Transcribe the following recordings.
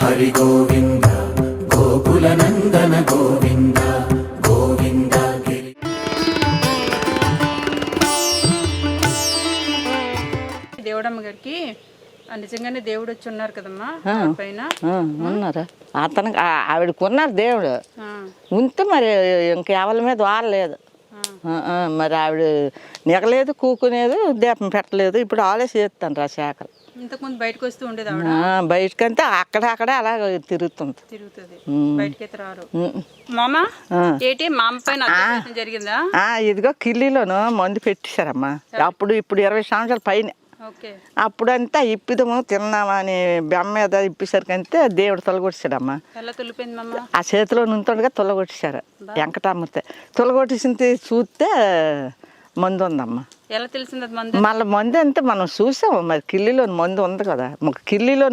హరి గోవింద గోకుల నందన గోవింద గోవింద దేవుడమ్మ గారికి ఆ, నిజంగానే దేవుడు వచ్చి ఉన్నారు కదమ్మా పైన. ఆ, ఉన్నారు? అతనికి ఆ- ఆవిడకు ఉన్నారు దేవుడు. ఉంటే మరి ఇంక ఎవరి మీద వారలేదు ఆ, మరి ఆవిడ నిగలేదు కూకునేది దీపం పెట్టలేదు. ఇప్పుడు ఆలోచి చేస్తాను రా శాఖలు. ఇంతకుముందు బయటకు వస్తూ ఉండేది బయటకంటే అక్కడ అక్కడ అలా తిరుగుతుంది. తిరుగుతుంది. బయటకైతే రారు. మామ. ఏంటి పైన జరిగిందా? ఇదిగో కిల్లీలోను మందు పెట్టేశారమ్మా. అప్పుడు ఇప్పుడు ఇరవై సంవత్సరాల పైన అప్పుడంతా ఇప్పిదము తిన్నామా అని బెమ్మ మీద ఇప్పేసరికంతే దేవుడు తొలగొట్టాడమ్మా ఆ చేతిలో నుంతుండగా తొలగొట్టేశారు వెంకటమ్మతే తొలగొట్టేసింది చూస్తే మందు ఉందమ్మా ఎలా తెలిసింది మందు? మళ్ళీ మందు అంటే మనం చూసాము మరి కిల్లీలో మందు ఉంది కదా. మాకు కిల్లీలో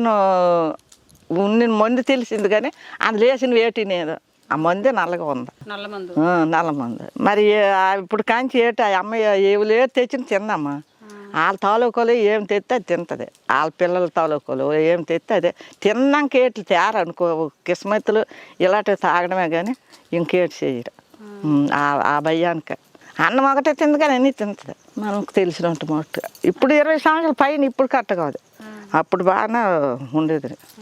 ఉన్న మందు తెలిసింది కానీ అది లేచిన వేటి నేను. ఆ మందే నల్లగా ఉంది. నల్ల మందు. ఆ, నల్ల మందు. మరి ఇప్పుడు కాంచి ఏటి ఆ అమ్మాయి ఏవి లేదు తెచ్చిన తిందమ్మా. వాళ్ళ తాలూకాలు ఏం తెస్తే అది తింటుంది. వాళ్ళ పిల్లల తాలూకాలు ఏం తెస్తే అదే. తిన్నాక ఏట్లు తేరనుకో కిస్మతులు ఇలాంటివి తాగడమే కానీ ఇంకేటి చేయరు. ఆ- ఆ భయానికి. అన్నం ఒకటే తింది కానీ అన్నీ తింటుంది. మనకు తెలిసినట్టు మట్టుగా ఇప్పుడు ఇరవై సంవత్సరాల పైన ఇప్పుడు కట్ట కాదు. అప్పుడు బాగానే ఉండేది.